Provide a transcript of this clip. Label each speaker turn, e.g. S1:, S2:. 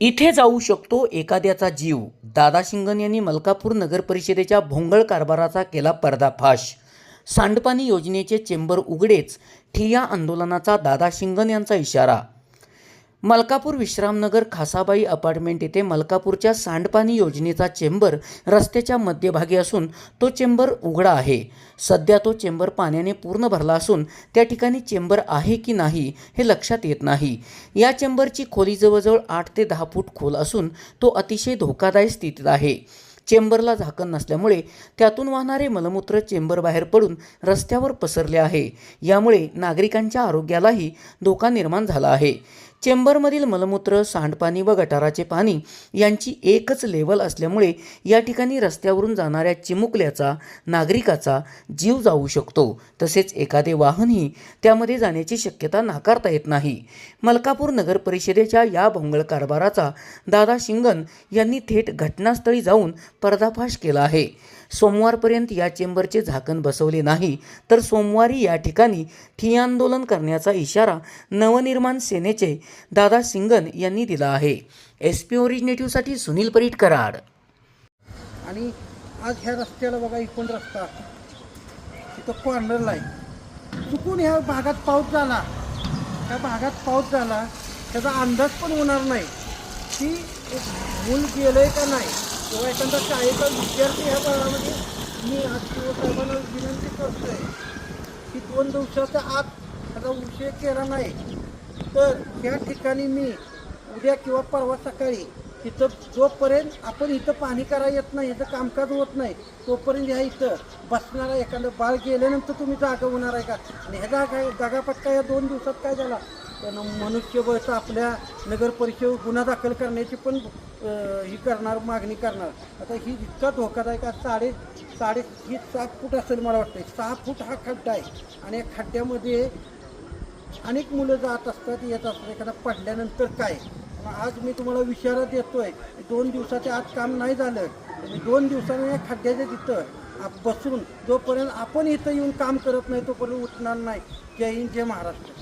S1: इथे जाऊ शकतो एखाद्याचा जीव. दादा शिंगण यांनी मलकापूर नगर परिषदेच्या भोंगळ कारभाराचा केला पर्दाफाश. सांडपाणी योजनेचे चेंबर उघडेच ठिया आंदोलनाचा दादा शिंगण यांचा इशारा मलकापूर विश्रामनगर खासाबाई अपार्टमेंट येथे मलकापूरच्या सांडपाणी योजनेचा चेंबर रस्त्याच्या मध्यभागी असून तो चेंबर उघडा आहे. सध्या तो चेंबर पाण्याने पूर्ण भरला असून त्या ठिकाणी चेंबर आहे की नाही हे लक्षात येत नाही. या चेंबरची खोली जवळजवळ आठ ते दहा फूट खोल असून तो अतिशय धोकादायक स्थितीत आहे. चेंबरला झाकण नसल्यामुळे त्यातून वाहणारे मलमूत्र चेंबर बाहेर पडून रस्त्यावर पसरले आहे. यामुळे नागरिकांच्या आरोग्यालाही धोका निर्माण झाला आहे. चेंबरमधील मलमूत्र सांडपाणी व गटाराचे पाणी यांची एकच लेवल असल्यामुळे या ठिकाणी रस्त्यावरून जाणाऱ्या चिमुकल्याचा नागरिकाचा जीव जाऊ शकतो. तसेच एखादे वाहनही त्यामध्ये जाण्याची शक्यता नाकारता येत नाही. मलकापूर नगर परिषदेच्या या भोंगळ कारभाराचा दादा शिंगण यांनी थेट घटनास्थळी जाऊन पर्दाफाश केला आहे. सोमवारपर्यंत या चेंबरचे झाकण बसवले नाही तर सोमवारी या ठिकाणी ठिय्या आंदोलन करण्याचा इशारा नवनिर्माण सेनेचे दादा सिंगन यांनी दिला आहे. एस पी ओरिजिनेटिव्हसाठी सुनील परीट कराड.
S2: आणि आज ह्या रस्त्याला बघा इकडून रस्ता. तिथं कॉर्नरला आहे. चुकून ह्या भागात पाऊस झाला. त्या भागात पाऊस झाला त्याचा अंदाज पण होणार नाही. की एक मूल गेलंय का नाही? किंवा एखादा शाळेचा विद्यार्थी ह्या भागामध्ये मी आज साहेबांना विनंती करतोय की दोन दिवसाच्या आत त्याचा उशीर केला नाही. तर त्या ठिकाणी मी उद्या किंवा परवा सकाळी तिथं जोपर्यंत आपण इथं पाणी करा येत नाही इथं कामकाज होत नाही तोपर्यंत ह्या इथं बसणारा एखादं बाळ गेल्यानंतर तुम्ही जागा होणार आहे का? आणि ह्या जागा जागापट्टा या दोन दिवसात काय झाला? त्यानं मनुष्यबळचं आपल्या नगर परिषद गुन्हा दाखल करण्याची पण ही करणार मागणी करणार. आता ही इतका धोकादायक आहे साडे साडे ही सहा फूट असेल मला वाटतं सहा फूट हा खड्डा आहे. आणि या खड्ड्यामध्ये अनेक मुलं जात असतात येत असतात. एखादा पडल्यानंतर काय? मग आज मी तुम्हाला विचारा येतोय दोन दिवसाच्या आज काम नाही झालं तर दोन दिवसाने या खड्ड्याच्या तिथं आप- बसून जोपर्यंत आपण इथं येऊन काम करत नाही तोपर्यंत उठणार नाही. जय हिंद जय महाराष्ट्र.